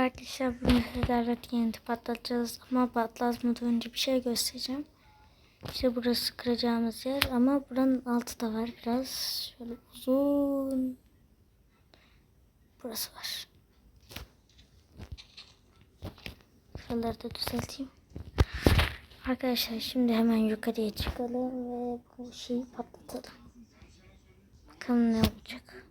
Merhaba arkadaşlar bugün sizlerle TNT patlatacağız ama patlatmadan önce bir şey göstereceğim. İşte burası kıracağımız yer ama buranın altı da var biraz şöyle uzun. Burası var. Şuraları da düzelteyim. Arkadaşlar şimdi hemen yukarıya çıkalım ve bu şeyi patlatalım. Bakalım ne olacak.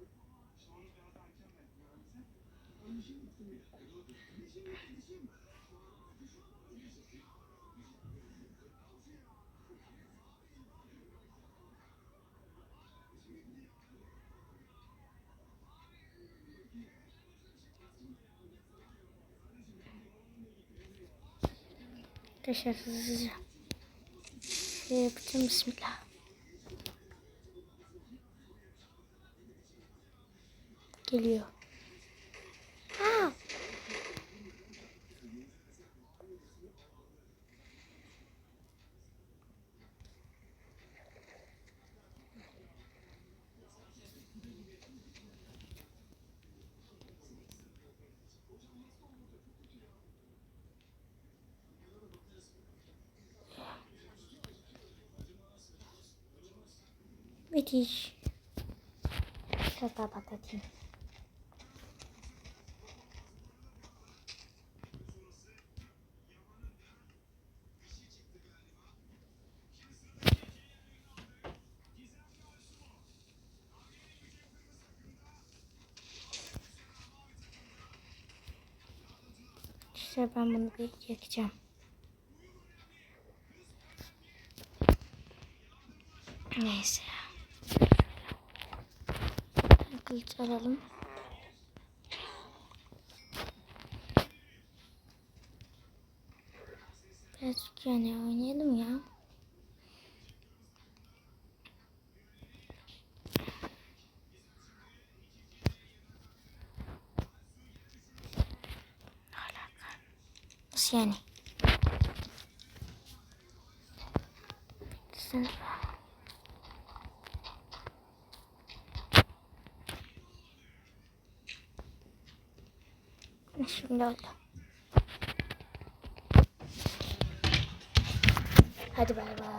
Arkadaşlar hızlıca şey yapacağım bismillah. Geliyor. Müthiş. Biraz daha patlatayım. İşte ben bunu bir yakacağım. Neyse. Kılıç alalım. Birazcık yani oynayalım ya. Nasıl yani? Sen... Şimdi öyle. Hadi bay bay.